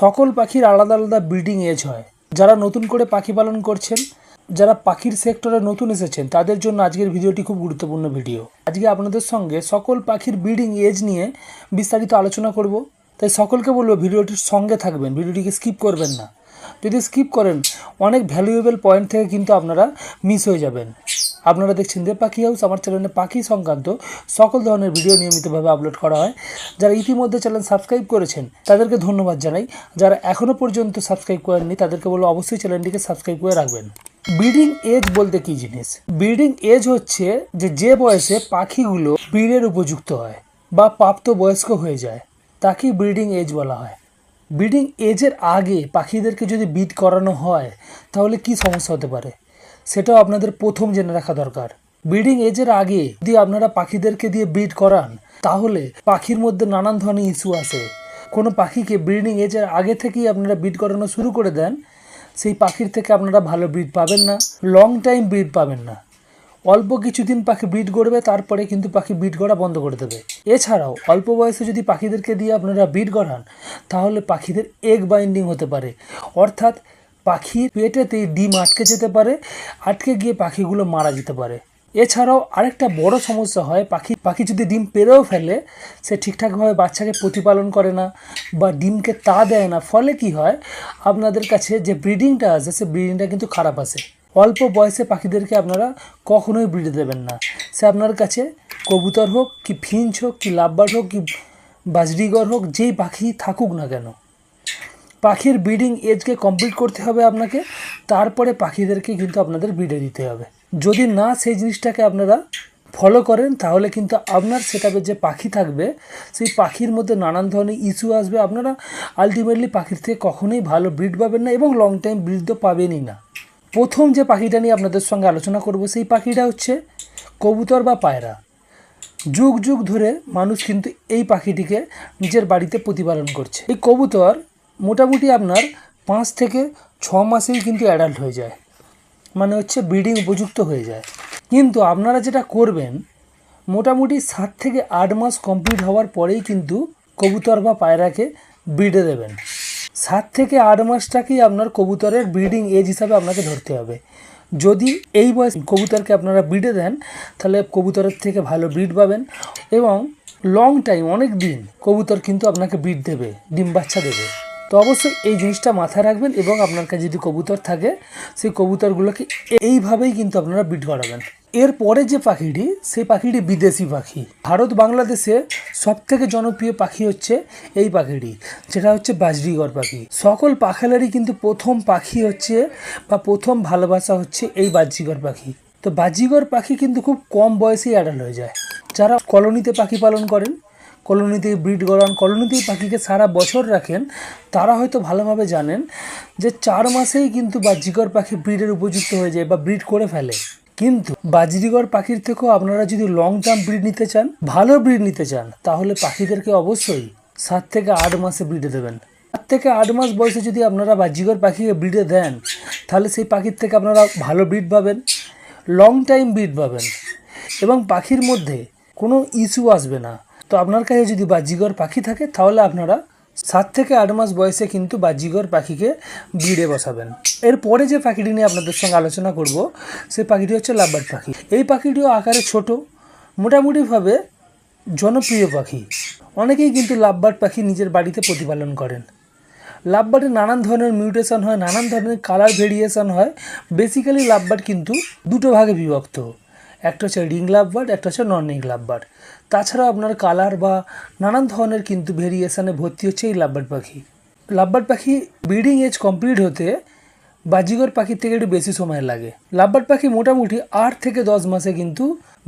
সকল পাখির আলাদা আলাদা ব্রিডিং এজ হয়। যারা নতুন করে পাখি পালন করছেন, যারা পাখির সেক্টরে নতুন এসেছেন, তাদের জন্য আজকের ভিডিওটি খুব গুরুত্বপূর্ণ ভিডিও আজকে আপনাদের সঙ্গে সকল পাখির ব্রিডিং এজ নিয়ে বিস্তারিত আলোচনা করব। তাই সকলকে বলব ভিডিওটির সঙ্গে থাকবেন, ভিডিওটিকে স্কিপ করবেন না। যদি স্কিপ করেন, অনেক ভ্যালুয়েবল পয়েন্ট থেকে কিন্তু আপনারা মিস হয়ে যাবেন। আপনারা দেখছেন দেব পাখি হাউস, আমার চ্যানেলে পাখি সংক্রান্ত সকল ধরনের ভিডিও নিয়মিতভাবে আপলোড করা হয়। যারা ইতিমধ্যে চ্যানেল সাবস্ক্রাইব করেছেন, তাদেরকে ধন্যবাদ জানাই। যারা এখনও পর্যন্ত সাবস্ক্রাইব করেননি, তাদেরকে বলব অবশ্যই চ্যানেলটিকে সাবস্ক্রাইব করে রাখবেন। ব্রিডিং এজ বলতে কি জিনিস? ব্রিডিং এজ হচ্ছে যে যে বয়সে পাখিগুলো ব্রিডের উপযুক্ত হয় বা প্রাপ্ত বয়স্ক হয়ে যায়, তাকেই ব্রিডিং এজ বলা হয়। ব্রিডিং এজের আগে পাখিদেরকে যদি বিট করানো হয়, তাহলে কি সমস্যা হতে পারে? সেটাও আপনাদের প্রথম জেনে রাখা দরকার। ব্রিডিং এজের আগে যদি আপনারা পাখিদেরকে দিয়ে ব্রিড করান, তাহলে পাখির মধ্যে নানান ধরনের ইস্যু আসে। কোনো পাখিকে ব্রিডিং এজের আগে থেকেই আপনারা ব্রিড করানো শুরু করে দেন, সেই পাখির থেকে আপনারা ভালো ব্রিড পাবেন না, লং টাইম ব্রিড পাবেন না। অল্প কিছুদিন পাখি ব্রিড করবে তারপরে কিন্তু পাখি ব্রিড করা বন্ধ করে দেবে। এছাড়াও, অল্প বয়সে যদি পাখিদেরকে দিয়ে আপনারা ব্রিড করান, তাহলে পাখিদের এগ বাইন্ডিং হতে পারে। অর্থাৎ পাখির পেটেতেই ডিম আটকে যেতে পারে, আটকে গিয়ে পাখিগুলো মারা যেতে পারে। এছাড়াও আরেকটা বড় সমস্যা হয়, পাখি পাখি যদি ডিম পেরেও ফেলে, সে ঠিকঠাকভাবে বাচ্চাকে প্রতিপালন করে না বা ডিমকে তা দেয় না, ফলে কি হয়? আপনাদের কাছে যে ব্রিডিংটা আসে সে ব্রিডিংটা কিন্তু খারাপ আসে অল্প বয়সে পাখিদেরকে আপনারা কখনোই ব্রিড দেবেন না। সে আপনার কাছে কবুতর হোক, কি ফিঞ্চ হোক, কি লাভবার্ড হোক, কি বাজরিগর হোক, যেই পাখি থাকুক না কেন। পাখির ব্রিডিং এজকে কমপ্লিট করতে হবে আপনাকে, তারপরে পাখিদেরকে কিন্তু আপনাদের ব্রিডে দিতে হবে। যদি না সেই জিনিসটাকে আপনারা ফলো করেন, তাহলে কিন্তু আপনার সেটাপে যে পাখি থাকবে, সেই পাখির মধ্যে নানান ধরনের ইস্যু আসবে। আপনারা আলটিমেটলি পাখির থেকে কখনোই ভালো ব্রিড পাবেন না এবং লং টাইম ব্রিড তো পাবেনই না। প্রথম যে পাখিটা নিয়ে আপনাদের সঙ্গে আলোচনা করব, সেই পাখিটা হচ্ছে কবুতর বা পায়রা। যুগ যুগ ধরে মানুষ কিন্তু এই পাখিটিকে নিজের বাড়িতে প্রতিপালন করছে। এই কবুতর মোটামুটি আপনার পাঁচ থেকে ছ মাসেই কিন্তু অ্যাডাল্ট হয়ে যায়। মানে হচ্ছে ব্রিডিং উপযুক্ত হয়ে যায়। কিন্তু আপনারা যেটা করবেন, মোটামুটি সাত থেকে আট মাস কমপ্লিট হওয়ার পরেই কিন্তু কবুতর বা পায়রাকে ব্রিডে দেবেন। সাত থেকে আট মাসটাকেই আপনার কবুতরের ব্রিডিং এজ হিসাবে আপনাকে ধরতে হবে। যদি এই বয়স কবুতরকে আপনারা ব্রিডে দেন, তাহলে কবুতরের থেকে ভালো ব্রিড পাবেন এবং লং টাইম অনেক দিন কবুতর কিন্তু আপনাকে ব্রিড দেবে, ডিম বাচ্চা দেবে। তো অবশ্যই এই জিনিসটা মাথায় রাখবেন এবং আপনার কাছে যদি কবুতর থাকে, সেই কবুতরগুলোকে এইভাবেই কিন্তু আপনারা বিট করাবেন। এরপরে যে পাখিটি, সেই পাখিটি বিদেশি পাখি। ভারত, বাংলাদেশে সব থেকে জনপ্রিয় পাখি হচ্ছে এই পাখিটি, যেটা হচ্ছে বাজরিগর পাখি। সকল পাখালেরই কিন্তু প্রথম পাখি হচ্ছে বা প্রথম ভালোবাসা হচ্ছে এই বাজরিগর পাখি। তো বাজিগর পাখি কিন্তু খুব কম বয়সেই অ্যাডাল হয়ে যায়। যারা কলোনিতে পাখি পালন করেন কলোনিতে ব্রিড গড়ান কলোনিতেই পাখিকে সারা বছর রাখেন, তারা হয়তো ভালোভাবে জানেন যে চার মাসেই কিন্তু বাহ্যিকর পাখি ব্রিডের উপযুক্ত হয়ে যায় বা ব্রিড করে ফেলে। কিন্তু বাজরিগর পাখির থেকেও আপনারা যদি লং টার্ম ব্রিড নিতে চান, ভালো ব্রিড নিতে চান, তাহলে পাখিদেরকে অবশ্যই সাত থেকে আট মাসে ব্রিডে দেবেন। সাত থেকে আট মাস বয়সে যদি আপনারা বাহ্যিকর পাখিকে ব্রিডে দেন, তাহলে সেই পাখির থেকে আপনারা ভালো ব্রিড পাবেন লং টাইম ব্রিড পাবেন এবং পাখির মধ্যে কোনো ইস্যু আসবে না। তো আপনার কাছে যদি বাজিগর পাখি থাকে, তাহলে আপনারা সাত থেকে আট মাস বয়সে কিন্তু বাজিগর পাখিকে ব্রিডে বসাবেন। এরপরে যে পাখিটি নিয়ে আপনাদের সঙ্গে আলোচনা করব সেই পাখিটি হচ্ছে লাভবার্ড পাখি। এই পাখিটিও আকারে ছোট, মোটামুটিভাবে জনপ্রিয় পাখি। অনেকেই কিন্তু লাভবার্ড পাখি নিজের বাড়িতে প্রতিপালন করেন। লাভবার্ডে নানান ধরনের মিউটেশন হয়, নানান ধরনের কালার ভেরিয়েশন হয়। বেসিক্যালি লাভবার্ড কিন্তু দুটো ভাগে বিভক্ত। একটা হচ্ছে রিং লাভবার্ড একটা হচ্ছে নন রিং লাভবার্ড তাছাড়াও আপনার কালার বা নানান ধরনের কিন্তু ভেরিয়েশানে ভর্তি হচ্ছে এই লাভবার্ড পাখি। লাভবার্ড পাখি ব্রিডিং এজ কমপ্লিট হতে বাজিগর পাখির থেকে একটু বেশি সময় লাগে। লাভবার্ড পাখি মোটামুটি আট থেকে দশ মাসে কিন্তু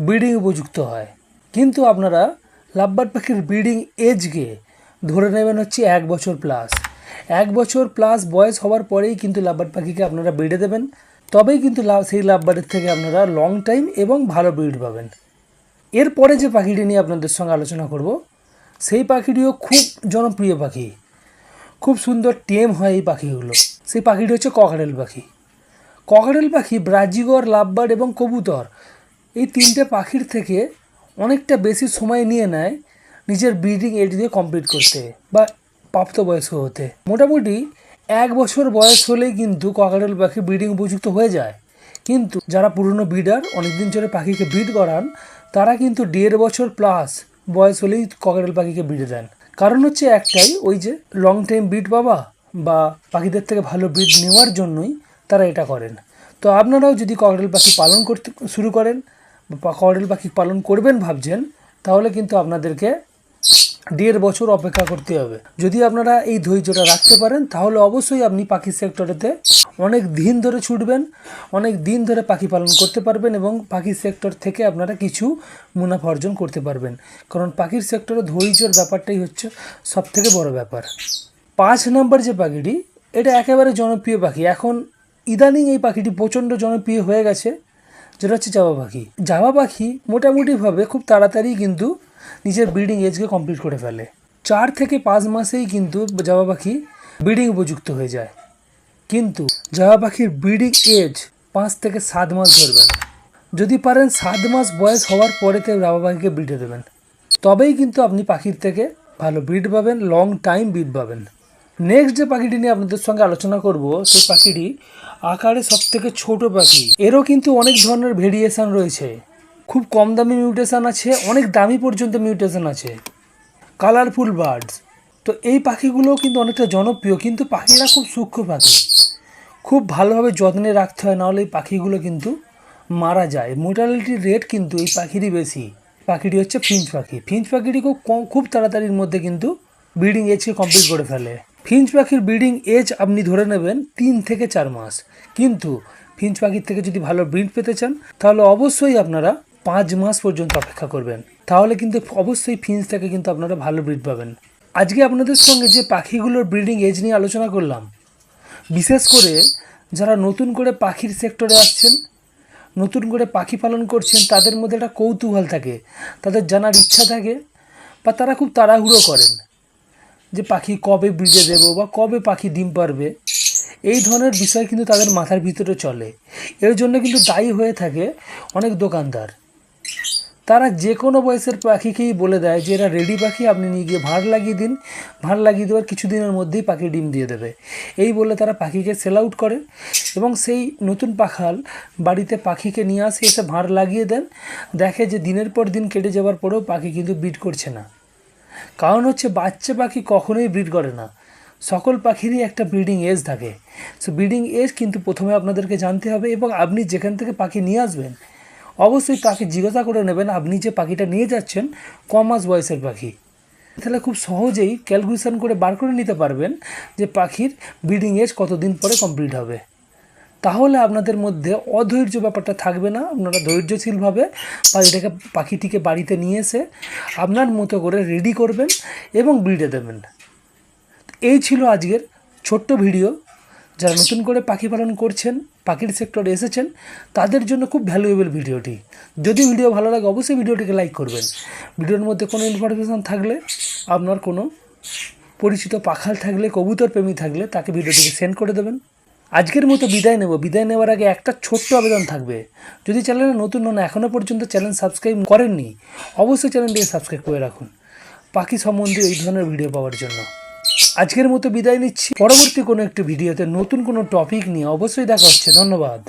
ব্রিডিং উপযুক্ত হয়। কিন্তু আপনারা লাভবার্ড পাখির ব্রিডিং এজকে ধরে নেবেন হচ্ছে এক বছর প্লাস এক বছর প্লাস বয়স হওয়ার পরেই কিন্তু লাভবার্ড পাখিকে আপনারা ব্রিডে দেবেন। তবেই কিন্তু লাভ, সেই লাভবার্ডের থেকে আপনারা লং টাইম এবং ভালো ব্রিড পাবেন। এরপরে যে পাখিটি নিয়ে আপনাদের সঙ্গে আলোচনা করব, সেই পাখিটিও খুব জনপ্রিয় পাখি। খুব সুন্দর টেম হয় এই পাখিগুলো। সেই পাখিটি হচ্ছে ককারেল পাখি। ককারেল পাখি ব্রাজিগর লাভবার্ড এবং কবুতর, এই তিনটে পাখির থেকে অনেকটা বেশি সময় নিয়ে নেয় নিজের ব্রিডিং এজ দিয়ে কমপ্লিট করতে বা প্রাপ্তবয়স্ক হতে। মোটামুটি এক বছর বয়স হলেই কিন্তু ককাটেল পাখি ব্রিডিং উপযুক্ত হয়ে যায়। কিন্তু যারা পুরনো ব্রিডার অনেকদিন ধরে পাখিকে ব্রিড করান, তারা কিন্তু দেড় বছর প্লাস বয়স হলেই ককাটেল পাখিকে ব্রিডে দেন। কারণ হচ্ছে একটাই, ওই যে লং টাইম ব্রিড পাবা বা পাখিদের থেকে ভালো ব্রিড নেওয়ার জন্যই তারা এটা করেন। তো আপনারাও যদি ককাটেল পাখি পালন করতে শুরু করেন বা ককাটেল পাখি পালন করবেন ভাবছেন, তাহলে কিন্তু আপনাদেরকে দেড় বছর অপেক্ষা করতে হবে। যদি আপনারা এই ধৈর্যটা রাখতে পারেন, তাহলে অবশ্যই আপনি পাখি সেক্টরেতে অনেক দিন ধরে ছুটবেন, অনেক দিন ধরে পাখি পালন করতে পারবেন এবং পাখি সেক্টর থেকে আপনারা কিছু মুনাফা অর্জন করতে পারবেন। কারণ পাখির সেক্টরে ধৈর্যের ব্যাপারটাই হচ্ছে সব থেকে বড় ব্যাপার। পাঁচ নম্বর যে পাখিটি, এটা একেবারে জনপ্রিয় পাখি। এখন ইদানিং এই পাখিটি প্রচণ্ড জনপ্রিয় হয়ে গেছে। যেটা হচ্ছে জাবা পাখি। জাবা পাখি মোটামুটিভাবে খুব তাড়াতাড়ি কিন্তু নিজের ব্রিডিং এজকে কমপ্লিট করে ফেলে। চার থেকে পাঁচ মাসেই কিন্তু জাবা পাখি ব্রিডিং উপযুক্ত হয়ে যায়। কিন্তু জাবা পাখির ব্রিডিং এজ পাঁচ থেকে সাত মাস ধরবেন যদি পারেন সাত মাস বয়স হওয়ার পরে তো জাবা পাখিকে ব্রিডে দেবেন। তবেই কিন্তু আপনি পাখির থেকে ভালো ব্রিড পাবেন লং টাইম ব্রিড পাবেন। নেক্সট যে পাখিটি নিয়ে আপনাদের সঙ্গে আলোচনা করব, সেই পাখিটি আকারে সব থেকে ছোট পাখি। এরও কিন্তু অনেক ধরনের ভেরিয়েশন রয়েছে। খুব কম দামি মিউটেশান আছে, অনেক দামি পর্যন্ত মিউটেশান আছে। কালারফুল বার্ডস তো এই পাখিগুলোও কিন্তু অনেকটা জনপ্রিয়, কিন্তু পাখিরা খুব সূক্ষ্ম পাখি। খুব ভালোভাবে যত্নে রাখতে হয়, নাহলে এই পাখিগুলো কিন্তু মারা যায়। মোর্টালিটির রেট কিন্তু এই পাখিরই বেশি। পাখিটি হচ্ছে ফিঞ্চ পাখি। ফিঞ্চ পাখিটি খুব কম, খুব তাড়াতাড়ির মধ্যে কিন্তু ব্রিডিং এজকে কমপ্লিট করে ফেলে। ফিঞ্চ পাখির ব্রিডিং এজ আপনি ধরে নেবেন তিন থেকে চার মাস। কিন্তু ফিঞ্চ পাখির থেকে যদি ভালো ব্রিড পেতে চান, তাহলে অবশ্যই আপনারা পাঁচ মাস পর্যন্ত অপেক্ষা করবেন। তাহলে কিন্তু অবশ্যই ফিঞ্চ থেকে কিন্তু আপনারা ভালো ব্রিড পাবেন। আজকে আপনাদের সঙ্গে যে পাখিগুলোর ব্রিডিং এজ নিয়ে আলোচনা করলাম, বিশেষ করে যারা নতুন করে পাখির সেক্টরে আসছেন, নতুন করে পাখি পালন করছেন, তাদের মধ্যে একটা কৌতূহল থাকে, তাদের জানার ইচ্ছা থাকে, বা তারা খুব তাড়াহুড়ো করেন যে পাখি কবে ব্রিডে দেবো বা কবে পাখি ডিম পারবে। এই ধরনের বিষয় কিন্তু তাদের মাথার ভিতরে চলে। এর জন্য কিন্তু দায়ী হয়ে থাকে অনেক দোকানদার। তারা যে কোনো বয়সের পাখিকেই বলে দেয় যে, এরা রেডি পাখি, আপনি নিয়ে গিয়ে ভাঁড় লাগিয়ে দিন। ভাঁড় লাগিয়ে দেওয়ার কিছুদিনের মধ্যেই পাখি ডিম দিয়ে দেবে। এই বলে তারা পাখিকে সেল আউট করে এবং সেই নতুন পাখাল বাড়িতে পাখিকে নিয়ে আসে, এসে ভাঁড় লাগিয়ে দেন। দেখে যে দিনের পর দিন কেটে যাওয়ার পরেও পাখি কিন্তু বিট করছে না। কারণ হচ্ছে বাচ্চা পাখি কখনোই ব্রিড করে না। সকল পাখিরই একটা ব্রিডিং এজ থাকে। সো ব্রিডিং এজ কিন্তু প্রথমে আপনাদেরকে জানতে হবে এবং আপনি যেখান থেকে পাখি নিয়ে আসবেন অবশ্যই তাকে জিজ্ঞাসা করে নেবেন, আপনি যে পাখিটা নিয়ে যাচ্ছেন ক মাস বয়সের পাখি। তাহলে খুব সহজেই ক্যালকুলেশন করে বার করে নিতে পারবেন যে পাখির ব্রিডিং এজ কতদিন পরে কমপ্লিট হবে। তাহলে আপনাদের মধ্যে অধৈর্য ব্যাপারটা থাকবে না, আপনারা ধৈর্যশীলভাবে পাখিটাকে, পাখিটিকে বাড়িতে নিয়ে এসে আপনার মতো করে রেডি করবেন এবং ব্রিডে দেবেন। এই ছিল আজকের ছোট্ট ভিডিও যারা নতুন করে পাখি পালন করছেন, পাখির সেক্টরে এসেছেন, তাদের জন্য খুব ভ্যালুয়েবল ভিডিওটি। যদি ভিডিও ভালো লাগে, অবশ্যই ভিডিওটিকে লাইক করবেন। ভিডিওর মধ্যে কোনো ইনফরমেশান থাকলে, আপনার কোনো পরিচিত পাখাল থাকলে, কবুতর প্রেমী থাকলে, তাকে ভিডিওটিকে সেন্ড করে দেবেন। আজকের মতো বিদায় নেব। বিদায় নেওয়ার আগে একটা ছোট্ট আবেদন থাকবে। যদি চ্যানেলে নতুন নন এখনও পর্যন্ত চ্যানেল সাবস্ক্রাইব করেননি, অবশ্যই চ্যানেলটিকে সাবস্ক্রাইব করে রাখুন। পাখি সম্বন্ধে এই ধরনের ভিডিও পাওয়ার জন্য। আজকের মতো বিদায় নিচ্ছি। পরবর্তী কোনো একটি ভিডিওতে নতুন কোনো টপিক নিয়ে অবশ্যই দেখা হচ্ছে। ধন্যবাদ।